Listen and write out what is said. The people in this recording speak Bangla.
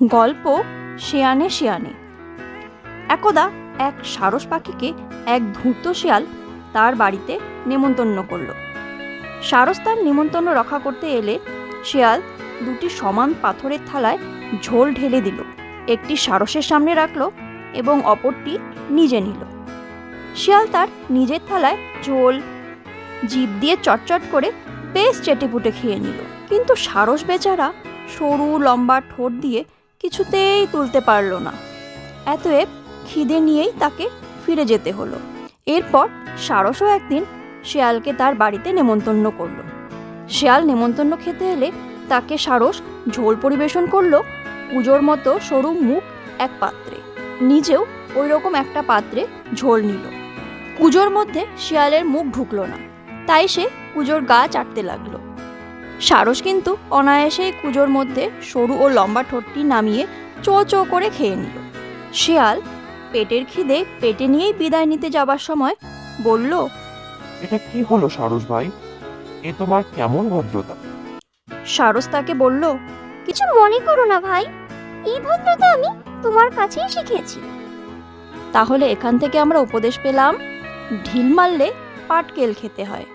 গল্প শেয়ানে শেয়ানে। একদা এক সারস পাখিকে এক ধূর্ত শিয়াল তার বাড়িতে নেমন্তন্ন করল। সারস তার নেমন্তন্ন রক্ষা করতে এলে শিয়াল দুটি সমান পাথরের থালায় ঝোল ঢেলে দিল, একটি সারসের সামনে রাখল এবং অপরটি নিজে নিল। শিয়াল তার নিজের থালায় ঝোল জিভ দিয়ে চটচট করে বেশ চেটেপুটে খেয়ে নিল। কিন্তু সারস বেচারা সরু লম্বা ঠোঁট দিয়ে কিছুতেই তুলতে পারল না। এতএব খিদে নিয়েই তাকে ফিরে যেতে হলো। এরপর সারসও একদিন শেয়ালকে তার বাড়িতে নেমন্তন্ন করল। শেয়াল নেমন্তন্ন খেতে এলে তাকে সারস ঝোল পরিবেশন করল, পুজোর মতো সরু মুখ এক পাত্রে। নিজেও ওই রকম একটা পাত্রে ঝোল নিল। কুজোর মধ্যে শিয়ালের মুখ ঢুকলো না। তাই সে পুজোর গা চাটতে লাগল। সারস কিন্তু অনায়াসে কুজোর মধ্যে সরু ও লম্বা ঠোঁটটি নামিয়ে চো চো করে খেয়ে নিল। শিয়াল পেটের খিদে পেটে নিয়েই বিদায় নিতে যাবার সময় বলল এটা কি হলো সারস ভাই? এ তোমার কেমন ভদ্রতা? সারস তাকে বলল কিছু মনে করো না ভাই এই ভদ্রতা আমি তোমার কাছেই শিখেছি। তাহলে এখান থেকে আমরা উপদেশ পেলাম ঢিল মারলে পাটকেল খেতে হয়।